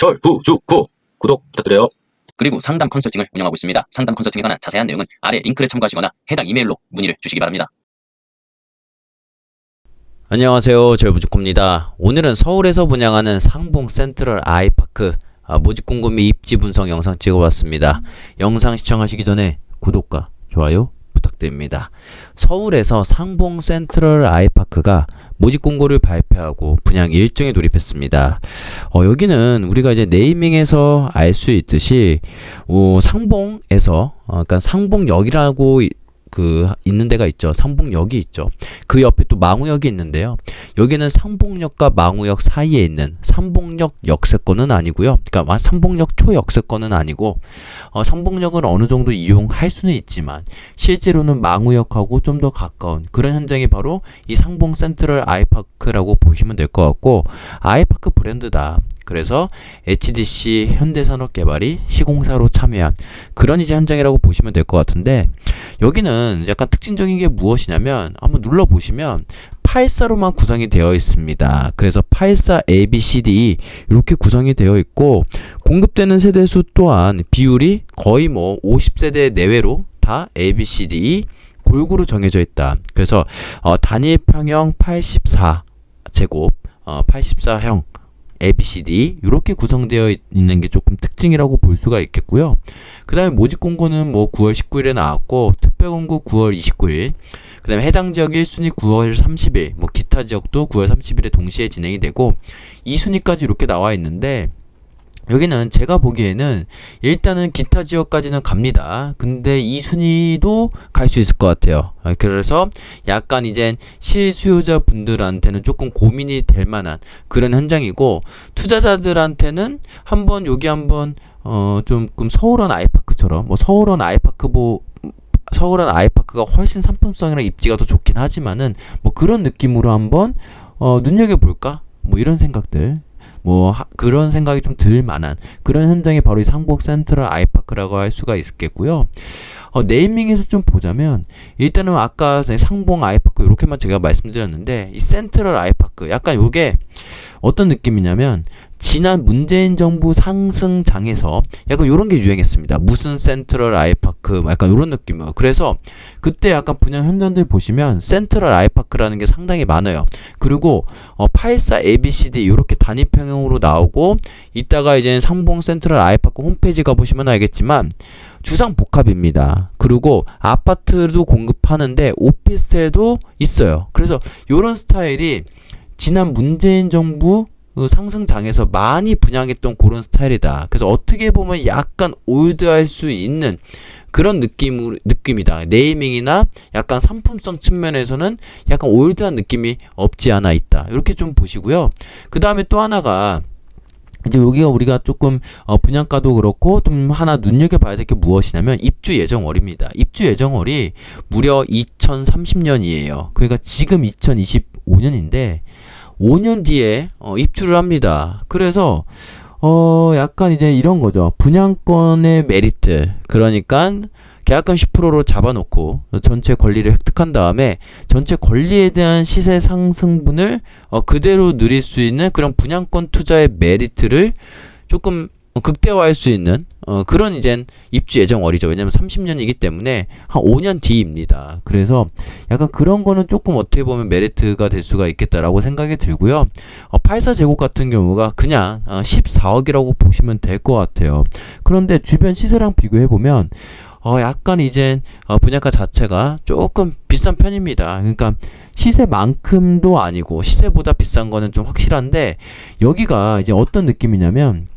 철부주구 구독 부탁드려요. 그리고 상담 컨설팅을 운영하고 있습니다. 상담 컨설팅에 관한 자세한 내용은 아래 링크를 참고하시거나 해당 이메일로 문의를 주시기 바랍니다. 안녕하세요. 절부주코입니다. 오늘은 서울에서 분양하는 상봉 센트럴 아이파크 아, 모집 궁금이 입지 분석 영상 찍어봤습니다. 영상 시청하시기 전에 구독과 좋아요 부탁드립니다. 서울에서 상봉 센트럴 아이파크가 모집 공고를 발표하고 분양 일정에 돌입했습니다. 어, 여기는 우리가 이제 네이밍에서 알 수 있듯이 어, 상봉에서 어, 그러니까 상봉역이라고 이- 그 있는 데가 있죠. 상봉역이 있죠. 그 옆에 또 망우역이 있는데요. 여기는 상봉역과 망우역 사이에 있는 상봉역 역세권은 아니고요. 그러니까 상봉역 초역세권은 아니고 어, 상봉역을 어느 정도 이용할 수는 있지만 실제로는 망우역하고 좀 더 가까운 그런 현장이 바로 이 상봉 센트럴 아이파크라고 보시면 될 것 같고 아이파크 브랜드다. 그래서 HDC 현대산업개발이 시공사로 참여한 그런 이제 현장이라고 보시면 될 것 같은데 여기는 약간 특징적인 게 무엇이냐면 한번 눌러 보시면 84로만 구성이 되어 있습니다. 그래서 84 A, B, C, D 이렇게 구성이 되어 있고 공급되는 세대수 또한 비율이 거의 뭐 50세대 내외로 다 A, B, C, D 골고루 정해져 있다. 그래서 어, 단일 평형 84 제곱 어, 84형 ABCD 이렇게 구성되어 있- 있는 게 조금 특징이라고 볼 수가 있겠고요. 그 다음에 모집 공고는 뭐 9월 19일에 나왔고 특별 공고 9월 29일 그 다음에 해당 지역 1순위 9월 30일 뭐 기타 지역도 9월 30일에 동시에 진행이 되고 2순위까지 이렇게 나와 있는데 여기는 제가 보기에는 일단은 기타 지역까지는 갑니다. 근데 2순위도 갈 수 있을 것 같아요. 아, 그래서 약간 이젠 실수요자 분들한테는 조금 고민이 될 만한 그런 현장이고 투자자들한테는 한번 여기 한번 어 조금 서울원 아이파크처럼 뭐 서울원 아이파크 보 서울원 아이파크가 훨씬 상품성이랑 입지가 더 좋긴 하지만은 뭐 그런 느낌으로 한번 어 눈여겨 볼까? 뭐 이런 생각들 뭐 하- 그런 생각이 좀 들 만한 그런 현장이 바로 이 상복 센트럴 아이파크라고 할 수가 있겠고요. 어, 네이밍에서 좀 보자면 일단은 아까 상봉 아이파크 이렇게만 제가 말씀드렸는데 이 센트럴 아이파크 약간 요게 어떤 느낌이냐면 지난 문재인 정부 상승장에서 약간 요런 게 유행했습니다. 무슨 센트럴 아이파크 뭐 약간 요런 느낌이에요. 그래서 그때 약간 분양 현장들 보시면 센트럴 아이파크라는 게 상당히 많아요. 그리고 어, 84 ABCD 이렇게 단위평형으로 나오고 이따가 이제 상봉 센트럴 아이파크 홈페이지 가보시면 알겠지만 주상 복합입니다. 그리고 아파트도 공급하는데 오피스텔도 있어요. 그래서 이런 스타일이 지난 문재인 정부 그 상승장에서 많이 분양했던 그런 스타일이다. 그래서 어떻게 보면 약간 올드할 수 있는 그런 느낌으로, 느낌이다. 네이밍이나 약간 상품성 측면에서는 약간 올드한 느낌이 없지 않아 있다. 이렇게 좀 보시고요. 그 다음에 또 하나가 이제 여기가 우리가 조금 어, 분양가도 그렇고 좀 하나 눈여겨봐야 될 게 무엇이냐면 입주 예정월입니다. 입주 예정월이 무려 2030년이에요. 그러니까 지금 2025년인데 5년 뒤에 어, 입주를 합니다. 그래서 어 약간 이제 이런 거죠. 분양권의 메리트. 그러니까 계약금 10%로 잡아놓고 전체 권리를 획득한 다음에 전체 권리에 대한 시세 상승분을 어, 그대로 누릴 수 있는 그런 분양권 투자의 메리트를 조금 어, 극대화할 수 있는 어, 그런 이젠 입주 예정월이죠. 왜냐면 30년이기 때문에 한 5년 뒤입니다. 그래서 약간 그런 거는 조금 어떻게 보면 메리트가 될 수가 있겠다라고 생각이 들고요. 어, 84제곱 같은 경우가 그냥 어, 14억이라고 보시면 될 것 같아요. 그런데 주변 시세랑 비교해 보면 어, 약간 이젠 어, 분양가 자체가 조금 비싼 편입니다. 그러니까 시세만큼도 아니고 시세보다 비싼 거는 좀 확실한데 여기가 이제 어떤 느낌이냐면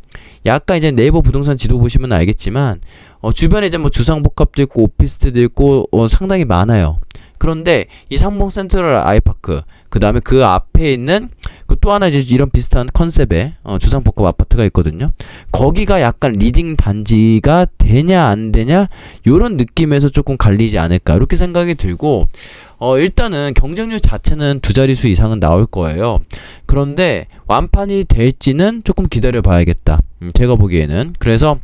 약간 이제 네이버 부동산 지도 보시면 알겠지만 어, 주변에 이제 뭐 주상복합도 있고 오피스텔도 있고 어, 상당히 많아요. 그런데 이 상봉 센트럴 아이파크 그 다음에 그 앞에 있는 그 또 하나 이제 이런 비슷한 컨셉의 어, 주상복합 아파트가 있거든요. 거기가 약간 리딩 단지가 되냐 안 되냐 요런 느낌에서 조금 갈리지 않을까 이렇게 생각이 들고 어 일단은 경쟁률 자체는 두 자릿수 이상은 나올 거예요. 그런데 완판이 될지는 조금 기다려 봐야겠다. 음, 제가 보기에는 그래서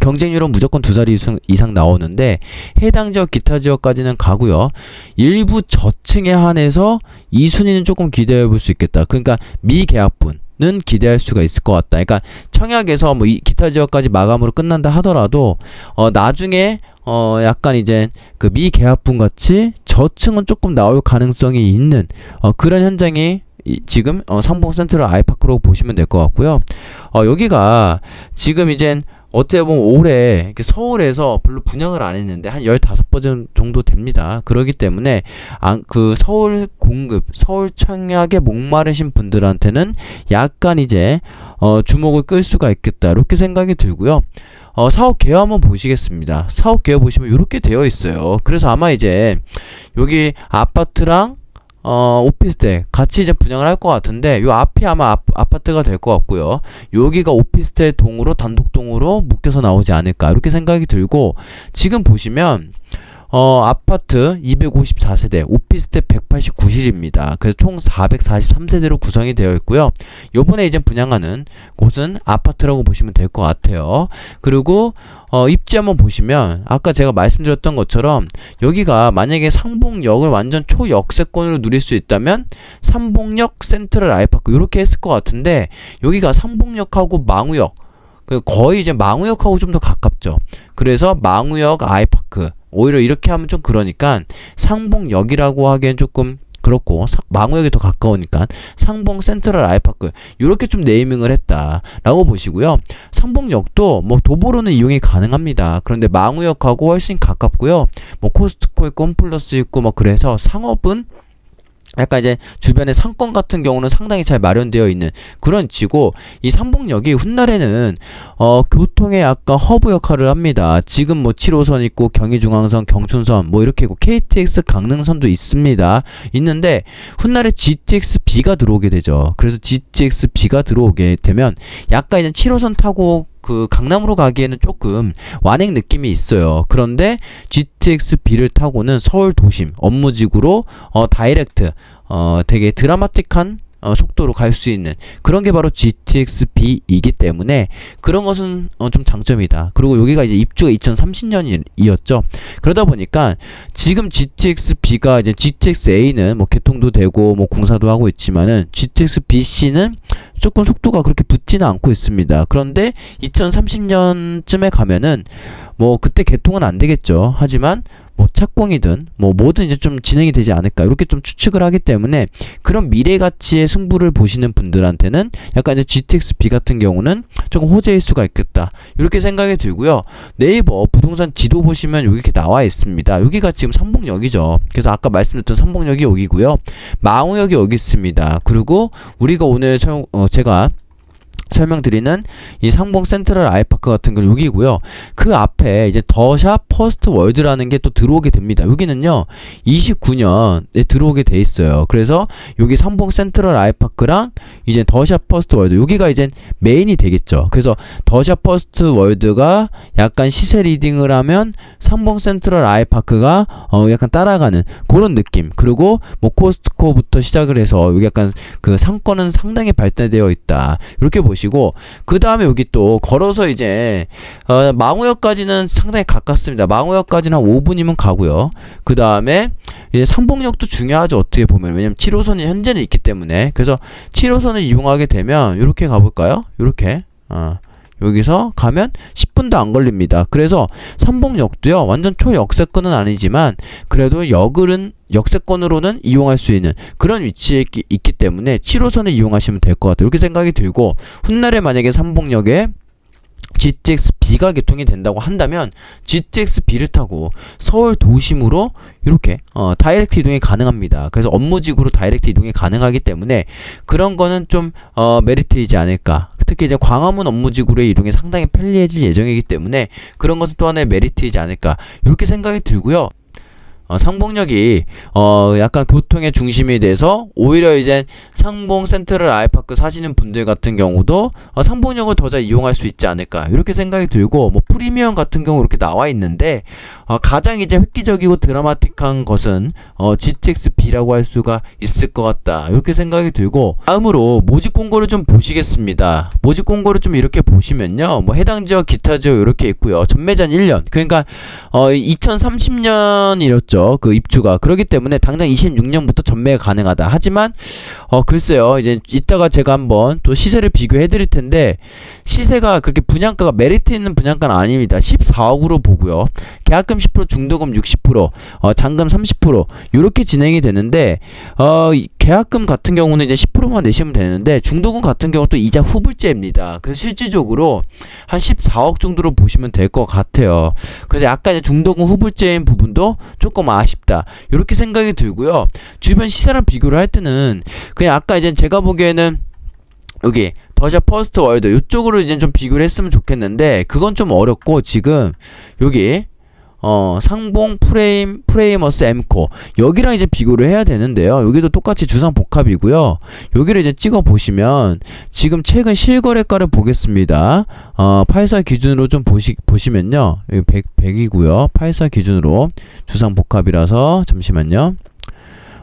경쟁률은 무조건 두 자리 이상- 나오는데 해당 지역 기타 지역까지는 가고요. 일부 저층에 한해서 이 순위는 조금 기대해 볼 수 있겠다. 그러니까 미계약분 는 기대할 수가 있을 것 같다. 그러니까 청약에서 뭐이 기타 지역까지 마감으로 끝난다 하더라도 어 나중에 어 약간 이제 그 미계약분 같이 저층은 조금 나올 가능성이 있는 어 그런 현장이 이- 지금 어 상봉 센트럴 아이파크로 보시면 될 것 같고요. 어 여기가 지금 이젠 어떻게 보면 올해 서울에서 별로 분양을 안 했는데 한 15번 정도 됩니다. 그렇기 때문에 안, 그 서울 공급, 서울 청약에 목마르신 분들한테는 약간 이제 어, 주목을 끌 수가 있겠다. 이렇게 생각이 들고요. 어, 사업 개요 한번 보시겠습니다. 사업 개요 보시면 이렇게 되어 있어요. 그래서 아마 이제 여기 아파트랑 어, 오피스텔 같이 이제 분양을 할 것 같은데 요 앞이 아마 아, 아파트가 될 것 같고요. 여기가 오피스텔 동으로 단독 동으로 묶여서 나오지 않을까 이렇게 생각이 들고 지금 보시면 어, 아파트 254세대, 오피스텔 189실입니다. 그래서 총 443세대로 구성이 되어 있고요. 요번에 이제 분양하는 곳은 아파트라고 보시면 될 것 같아요. 그리고 어, 입지 한번 보시면 아까 제가 말씀드렸던 것처럼 여기가 만약에 상봉역을 완전 초역세권으로 누릴 수 있다면 삼봉역 센트럴 아이파크 이렇게 했을 것 같은데 여기가 삼봉역하고 망우역 그 거의 이제 망우역하고 좀 더 가깝죠. 그래서 망우역 아이파크 오히려 이렇게 하면 좀 그러니까 상봉역이라고 하기엔 조금 그렇고 사- 망우역이 더 가까우니까 상봉 센트럴 아이파크 이렇게 좀 네이밍을 했다라고 보시고요. 상봉역도 뭐 도보로는 이용이 가능합니다. 그런데 망우역하고 훨씬 가깝고요. 뭐 코스트코 있고 홈플러스 있고 뭐 그래서 상업은 약간 이제 주변에 상권 같은 경우는 상당히 잘 마련되어 있는 그런 지고 이 삼봉역이 훗날에는 어 교통의 약간 허브 역할을 합니다. 지금 뭐 7호선 있고 경의중앙선, 경춘선 뭐 이렇게 있고 KTX 강릉선도 있습니다. 있는데 훗날에 GTX-B가 들어오게 되죠. 그래서 GTX-B가 들어오게 되면 약간 이제 7호선 타고 그 강남으로 가기에는 조금 완행 느낌이 있어요. 그런데 GTX-B를 타고는 서울 도심 업무지구로 어 다이렉트 어 되게 드라마틱한 어, 속도로 갈 수 있는 그런 게 바로 GTX-B이기 때문에 그런 것은 어, 좀 장점이다. 그리고 여기가 이제 입주가 2030년이었죠. 그러다 보니까 지금 GTX-B가 이제 GTX-A는 뭐 개통도 되고 뭐 공사도 하고 있지만은 GTX-BC는 조금 속도가 그렇게 붙지는 않고 있습니다. 그런데 2030년쯤에 가면은 뭐 그때 개통은 안 되겠죠. 하지만 뭐 착공이든 뭐 뭐든 이제 좀 진행이 되지 않을까 이렇게 좀 추측을 하기 때문에 그런 미래 가치의 승부를 보시는 분들한테는 약간 이제 GTX-B 같은 경우는 조금 호재일 수가 있겠다. 이렇게 생각이 들고요. 네이버 부동산 지도 보시면 여기 이렇게 나와 있습니다. 여기가 지금 삼봉역이죠. 그래서 아까 말씀드렸던 삼봉역이 여기고요. 망우역이 여기 있습니다. 그리고 우리가 오늘 촬영- 어, 제가 설명드리는 이 상봉 센트럴 아이파크 같은 건 여기고요. 그 앞에 이제 더샵 퍼스트 월드라는 게 또 들어오게 됩니다. 여기는요. 29년에 들어오게 돼 있어요. 그래서 여기 상봉 센트럴 아이파크랑 이제 더샵 퍼스트 월드 여기가 이제 메인이 되겠죠. 그래서 더샵 퍼스트 월드가 약간 시세 리딩을 하면 상봉 센트럴 아이파크가 어 약간 따라가는 그런 느낌. 그리고 뭐 코스트코부터 시작을 해서 여기 약간 그 상권은 상당히 발달되어 있다. 이렇게 보시 고 그 다음에 여기 또 걸어서 이제 어, 망우역까지는 상당히 가깝습니다. 망우역까지는 한 5분이면 가고요. 그 다음에 이제 상봉역도 중요하죠. 어떻게 보면 왜냐면 7호선이 현재는 있기 때문에 그래서 7호선을 이용하게 되면 이렇게 가볼까요? 이렇게 어. 여기서 가면 10분도 안 걸립니다. 그래서 삼봉역도요, 완전 초역세권은 아니지만, 그래도 역을은, 역세권으로는 이용할 수 있는 그런 위치에 있기, 있기 때문에 7호선을 이용하시면 될 것 같아요. 이렇게 생각이 들고, 훗날에 만약에 삼봉역에 GTX-B가 개통이 된다고 한다면 GTX-B를 타고 서울 도심으로 이렇게 어, 다이렉트 이동이 가능합니다. 그래서 업무직으로 다이렉트 이동이 가능하기 때문에 그런 거는 좀 어, 메리트이지 않을까. 특히 이제 광화문 업무직으로의 이동이 상당히 편리해질 예정이기 때문에 그런 것은 또 하나의 메리트이지 않을까. 이렇게 생각이 들고요. 어, 상봉역이 어 약간 교통의 중심이 돼서 오히려 이제 상봉 센트럴 아이파크 사시는 분들 같은 경우도 어, 상봉역을 더 잘 이용할 수 있지 않을까 이렇게 생각이 들고 뭐 프리미엄 같은 경우 이렇게 나와 있는데 어, 가장 이제 획기적이고 드라마틱한 것은 어, GTX-B라고 할 수가 있을 것 같다 이렇게 생각이 들고 다음으로 모집 공고를 좀 보시겠습니다. 모집 공고를 좀 이렇게 보시면요. 뭐 해당 지역 기타 지역 이렇게 있고요. 전매전 1년. 그러니까 어 2030년이었죠 있었죠. 그 입주가. 그렇기 때문에 당장 26년부터 전매가 가능하다. 하지만 어 글쎄요. 이제 이따가 제가 한번 또 시세를 비교해 드릴 텐데 시세가 그렇게 분양가가 메리트 있는 분양가는 아닙니다. 14억으로 보고요. 계약금 10% 중도금 60%어 잔금 30% 요렇게 진행이 되는데 어이 계약금 같은 경우는 이제 10%만 내시면 되는데 중도금 같은 경우는 또 이자 후불제입니다. 그래서 실질적으로 한 14억 정도로 보시면 될 것 같아요. 그래서 약간 중도금 후불제인 부분도 조금 아쉽다. 이렇게 생각이 들고요. 주변 시세랑 비교를 할 때는 그냥 아까 이제 제가 보기에는 여기 더샵 퍼스트 월드 이쪽으로 이제 좀 비교를 했으면 좋겠는데 그건 좀 어렵고 지금 여기 어 상봉 프레임 프레이머스 엠코 여기랑 이제 비교를 해야 되는데요. 여기도 똑같이 주상 복합이고요. 여기를 이제 찍어 보시면 지금 최근 실거래가를 보겠습니다. 어, 84 기준으로 좀 보시, 보시면요. 여기 100, 100이고요. 84 기준으로 주상 복합이라서 잠시만요.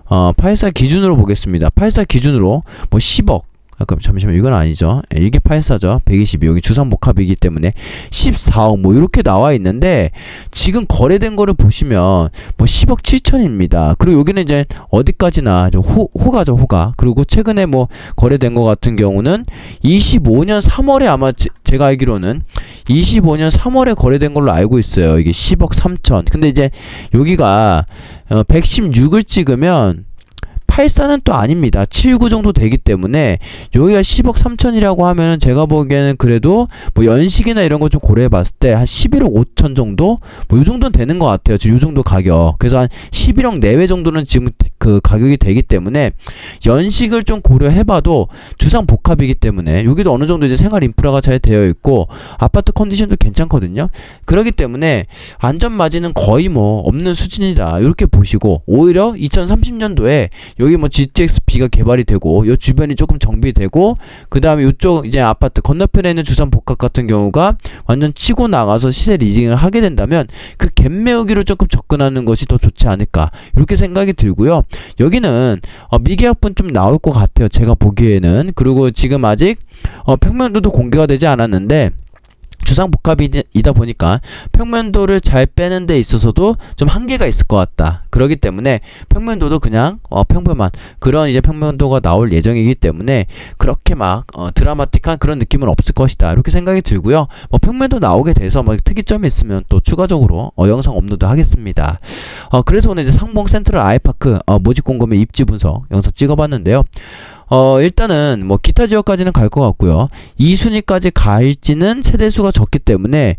어, 84 기준으로 보겠습니다. 84 기준으로 뭐 10억 잠깐 잠시만 이건 아니죠. 예, 이게 84죠. 122 여기 주상 복합이기 때문에 14억 뭐 이렇게 나와 있는데 지금 거래된 거를 보시면 뭐 10억 7천입니다. 그리고 여기는 이제 어디까지나 호, 호가죠, 호가. 그리고 최근에 뭐 거래된 거 같은 경우는 25년 3월에 아마 제, 제가 알기로는 25년 3월에 거래된 걸로 알고 있어요. 이게 10억 3천. 근데 이제 여기가 어, 116을 찍으면 84는 또 아닙니다. 79 정도 되기 때문에 여기가 10억 3천이라고 하면은 제가 보기에는 그래도 뭐 연식이나 이런 거 좀 고려해 봤을 때 한 11억 5천 정도 뭐 이 정도는 되는 것 같아요. 지금 이 정도 가격. 그래서 한 11억 내외 정도는 지금 그 가격이 되기 때문에 연식을 좀 고려해 봐도 주상 복합이기 때문에 여기도 어느 정도 이제 생활 인프라가 잘 되어 있고 아파트 컨디션도 괜찮거든요. 그렇기 때문에 안전 마진은 거의 뭐 없는 수준이다. 이렇게 보시고 오히려 2030년도에 여기 뭐 GTX-B가 개발이 되고 요 주변이 조금 정비되고 그 다음에 이쪽 이제 아파트 건너편에 있는 주상 복합 같은 경우가 완전 치고 나가서 시세 리딩을 하게 된다면 그 갭 메우기로 조금 접근하는 것이 더 좋지 않을까 이렇게 생각이 들고요. 여기는 어, 미계약분 좀 나올 것 같아요. 제가 보기에는 그리고 지금 아직 어, 평면도도 공개가 되지 않았는데 주상 복합이다 보니까 평면도를 잘 빼는 데 있어서도 좀 한계가 있을 것 같다. 그러기 때문에 평면도도 그냥 어, 평범한 그런 이제 평면도가 나올 예정이기 때문에 그렇게 막 어, 드라마틱한 그런 느낌은 없을 것이다. 이렇게 생각이 들고요. 뭐 평면도 나오게 돼서 뭐 특이점이 있으면 또 추가적으로 어, 영상 업로드 하겠습니다. 어, 그래서 오늘 이제 상봉 센트럴 아이파크 어, 모집 공급의 입지 분석 영상 찍어봤는데요. 어, 일단은 뭐 기타 지역까지는 갈 것 같고요. 2순위까지 갈지는 세대수가 적기 때문에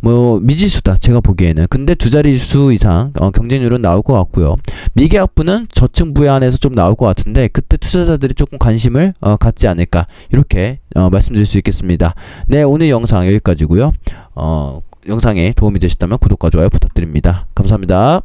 뭐 미지수다 제가 보기에는. 근데 두 자릿수 이상 어, 경쟁률은 나올 것 같고요. 미계약부는 저층 부에 한해서 좀 나올 것 같은데 그때 투자자들이 조금 관심을 어, 갖지 않을까 이렇게 어, 말씀드릴 수 있겠습니다. 네 오늘 영상 여기까지고요. 어, 영상에 도움이 되셨다면 구독과 좋아요 부탁드립니다. 감사합니다.